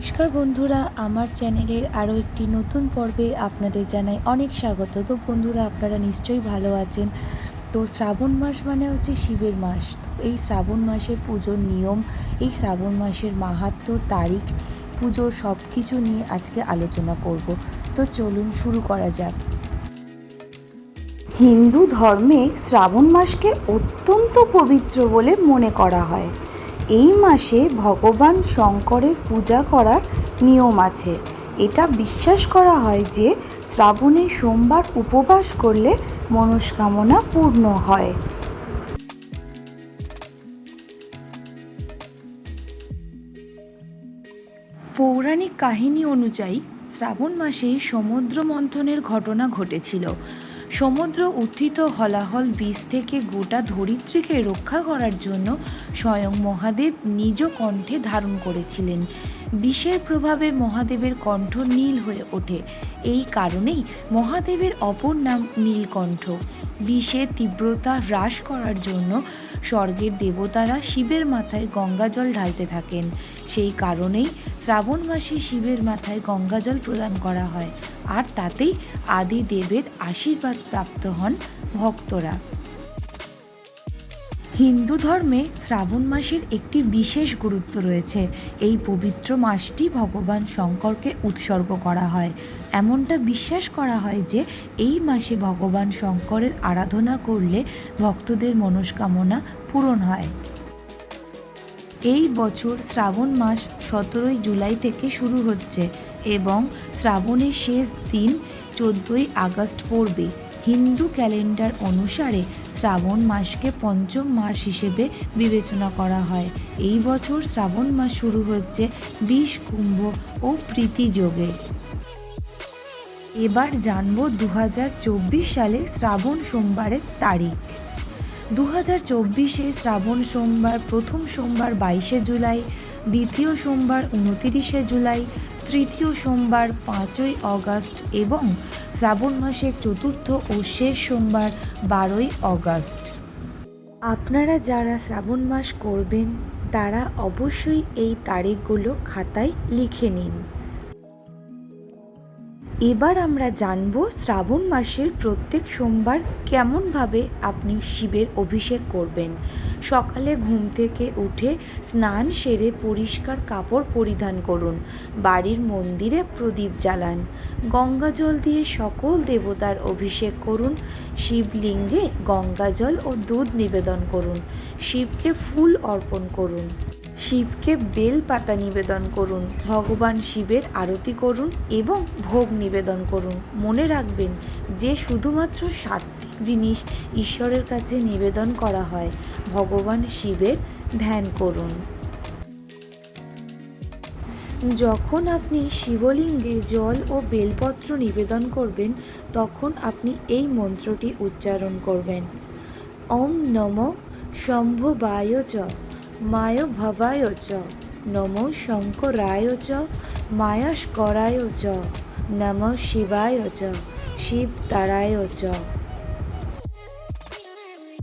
নমস্কার বন্ধুরা, আমার চ্যানেলের আরও একটি নতুন পর্বে আপনাদের জানাই অনেক স্বাগত। তো বন্ধুরা, আপনারা নিশ্চয়ই ভালো আছেন। তো শ্রাবণ মাস মানে হচ্ছে শিবের মাস। তো এই শ্রাবণ মাসের পুজোর নিয়ম, এই শ্রাবণ মাসের মাহাত্ম্য তারিখ পুজোর সব কিছু নিয়ে আজকে আলোচনা করব। তো চলুন শুরু করা যাক। হিন্দু ধর্মে শ্রাবণ মাসকে অত্যন্ত পবিত্র বলে মনে করা হয়। এই মাসে ভগবান শঙ্করের পূজা করার নিয়ম আছে। এটা বিশ্বাস করা হয় যে শ্রাবণে সোমবার উপবাস করলে মনস্কামনা পূর্ণ হয়। পৌরাণিক কাহিনী অনুযায়ী শ্রাবণ মাসেই সমুদ্র মন্থনের ঘটনা ঘটেছিল। সমুদ্র উত্থিত হলাহল বীজ থেকে গোটা ধরিত্রীকে রক্ষা করার জন্য স্বয়ং মহাদেব নিজ কণ্ঠে ধারণ করেছিলেন। বিষের প্রভাবে মহাদেবের কণ্ঠ নীল হয়ে ওঠে। এই কারণেই মহাদেবের অপর নাম নীলকণ্ঠ। বিষের তীব্রতা হ্রাস করার জন্য স্বর্গের দেবতারা শিবের মাথায় গঙ্গাজল ঢালতে থাকেন। সেই কারণেই শ্রাবণ মাসে শিবের মাথায় গঙ্গাজল প্রদান করা হয়। আর তাতেই আদি দেবের আশীর্বাদ প্রাপ্ত হন ভক্তরা। হিন্দু ধর্মে শ্রাবণ মাসের একটি বিশেষ গুরুত্ব রয়েছে। এই পবিত্র মাসটি ভগবান শঙ্করকে উৎসর্গ করা হয়। এমনটা বিশ্বাস করা হয় যে, এই মাসে ভগবান শঙ্করের আরাধনা করলে ভক্তদের মনস্কামনা পূরণ হয়। এই বছর শ্রাবণ মাস সতেরোই জুলাই থেকে শুরু হচ্ছে এবং শ্রাবণের শেষ দিন, চোদ্দোই আগস্ট পড়বে। হিন্দু ক্যালেন্ডার অনুসারে শ্রাবণ মাসকে পঞ্চম মাস হিসেবে বিবেচনা করা হয়। এই বছর শ্রাবণ মাস শুরু হচ্ছে বিষ, কুম্ভ ও প্রীতি যোগে। এবার জানব দু সালে শ্রাবণ সোমবারের তারিখ। দু হাজার চব্বিশে শ্রাবণ সোমবার প্রথম সোমবার বাইশে জুলাই, দ্বিতীয় সোমবার উনতিরিশে জুলাই তৃতীয় সোমবার পাঁচই অগাস্ট এবং শ্রাবণ মাসের চতুর্থ ও শেষ সোমবার বারোই অগাস্ট। আপনারা যারা শ্রাবণ মাস করবেন, তারা অবশ্যই এই তারিখগুলো খাতায় লিখে নিন। এবার আমরা জানব শ্রাবণ মাসের প্রত্যেক সোমবার কেমনভাবে আপনি শিবের অভিষেক করবেন। সকালে ঘুম থেকে উঠে স্নান সেরে পরিষ্কার কাপড় পরিধান করুন, বাড়ির মন্দিরে প্রদীপ জ্বালান, গঙ্গা জল দিয়ে সকল দেবতার অভিষেক করুন, শিবলিঙ্গে গঙ্গা জল ও দুধ নিবেদন করুন, শিবকে ফুল অর্পণ করুন। শিবকে বেল পাতা নিবেদন করুন, ভগবান শিবের আরতি করুন এবং ভোগ নিবেদন করুন। মনে রাখবেন যে শুধুমাত্র সাত্বিক জিনিস ঈশ্বরের কাছে নিবেদন করা হয়, ভগবান শিবের ধ্যান করুন। যখন আপনি শিবলিঙ্গে জল ও বেলপত্র নিবেদন করবেন, তখন আপনি এই মন্ত্রটি উচ্চারণ করবেন। ওম নম শম্ভবায় চ। মায় ভবায় চ, নম শঙ্করায় চ মায়াস্করায় চ, নম শিবায় চ, শিব তারায় চ।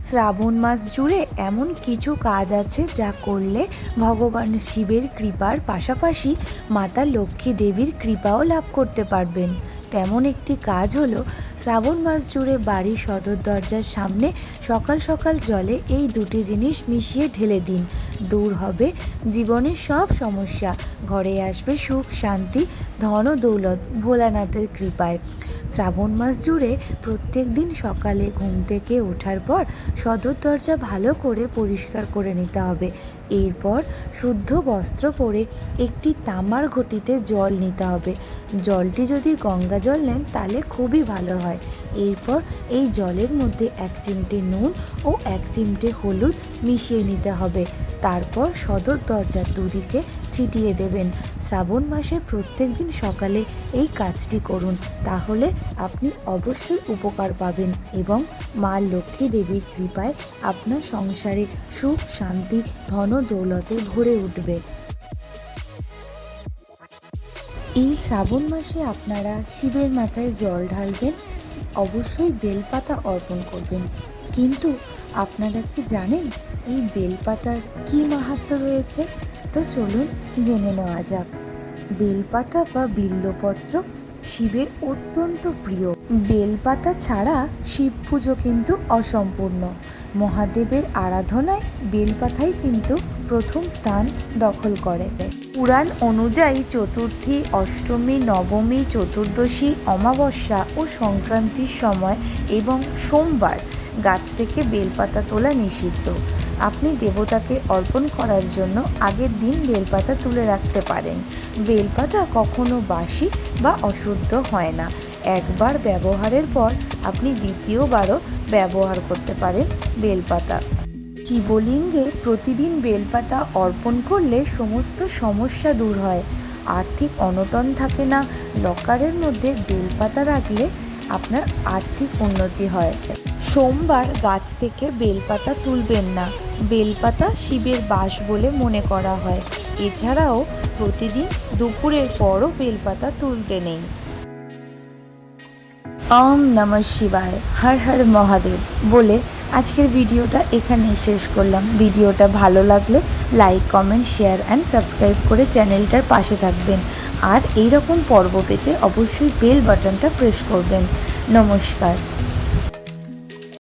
শ্রাবণ মাস জুড়ে এমন কিছু কাজ আছে যা করলে ভগবান শিবের কৃপার পাশাপাশি মাতা লক্ষ্মী দেবীর কৃপাও লাভ করতে পারবেন। তেমন একটি কাজ হলো শ্রাবণ মাস জুড়ে বাড়ির সদর দরজার সামনে সকাল সকাল জলে এই দুটি জিনিস মিশিয়ে ঢেলে দিন। দূর হবে জীবনের সব সমস্যা। ঘরে আসবে সুখ, শান্তি, ধন, দৌলত, ভোলানাথের কৃপায়। শ্রাবণ মাস জুড়ে প্রত্যেক দিন সকালে ঘুম থেকে ওঠার পর সদর দরজা ভালো করে পরিষ্কার করে নিতে হবে। এরপর শুদ্ধ বস্ত্র পরে একটি তামার ঘটিতে জল নিতে হবে। জলটি যদি গঙ্গা জল নেন তাহলে খুবই ভালো হয়। এরপর এই জলের মধ্যে এক চিমটে নুন ও এক চিমটে হলুদ মিশিয়ে নিতে হবে। তারপর সদর দরজার দুদিকে ছিটিয়ে দেবেন। শ্রাবণ মাসের প্রত্যেক দিন সকালে এই কাজটি করুন। তাহলে আপনি অবশ্যই উপকার পাবেন এবং মা লক্ষ্মী দেবীর কৃপায় আপনার সংসারে সুখ, শান্তি, ধন, দৌলতে ভরে উঠবে। এই শ্রাবণ মাসে আপনারা শিবের মাথায় জল ঢালবেন, অবশ্যই বেলপাতা অর্পণ করবেন। কিন্তু আপনারা কি জানেন এই বেলপাতার কী মাহাত্ম্য রয়েছে? তো চলুন জেনে নেওয়া যাক। বেলপাতা বা বিল্লপত্র শিবের অত্যন্ত প্রিয়। বেলপাতা ছাড়া শিব পুজো কিন্তু অসম্পূর্ণ। মহাদেবের আরাধনায় বেলপাতাই কিন্তু প্রথম স্থান দখল করে। পুরাণ অনুযায়ী চতুর্থী, অষ্টমী, নবমী, চতুর্দশী, অমাবস্যা ও সংক্রান্তির সময় এবং সোমবার গাছ থেকে বেলপাতা তোলা নিষিদ্ধ। আপনি দেবতাকে অর্পণ করার জন্য আগের দিন বেলপাতা তুলে রাখতে পারেন। বেলপাতা কখনো বাসি বা অশুদ্ধ হয় না। একবার ব্যবহারের পর আপনি দ্বিতীয়বারও ব্যবহার করতে পারেন বেলপাতা। শিবলিঙ্গে প্রতিদিন বেলপাতা অর্পণ করলে সমস্ত সমস্যা দূর হয়। আর্থিক অনটন থাকে না। লকারের মধ্যে বেলপাতা রাখলে আপনার আর্থিক উন্নতি হয়। সোমবার গাছ থেকে বেলপাতা তুলবেন না। বেলপাতা শিবের বাস বলে মনে করা হয়। এছাড়াও প্রতিদিন দুপুরের পরও বেলপাতা তুলতে নেই। ওম নমঃ শিবায়, হর হর মহাদেব বলে আজকের ভিডিওটা এখানেই শেষ করলাম। ভিডিওটা ভালো লাগলে like, comment, share and subscribe করে চ্যানেলটার পাশে থাকবেন। আর এই রকম পর্ব পেতে অবশ্যই বেল বাটনটা প্রেস করবেন। নমস্কার।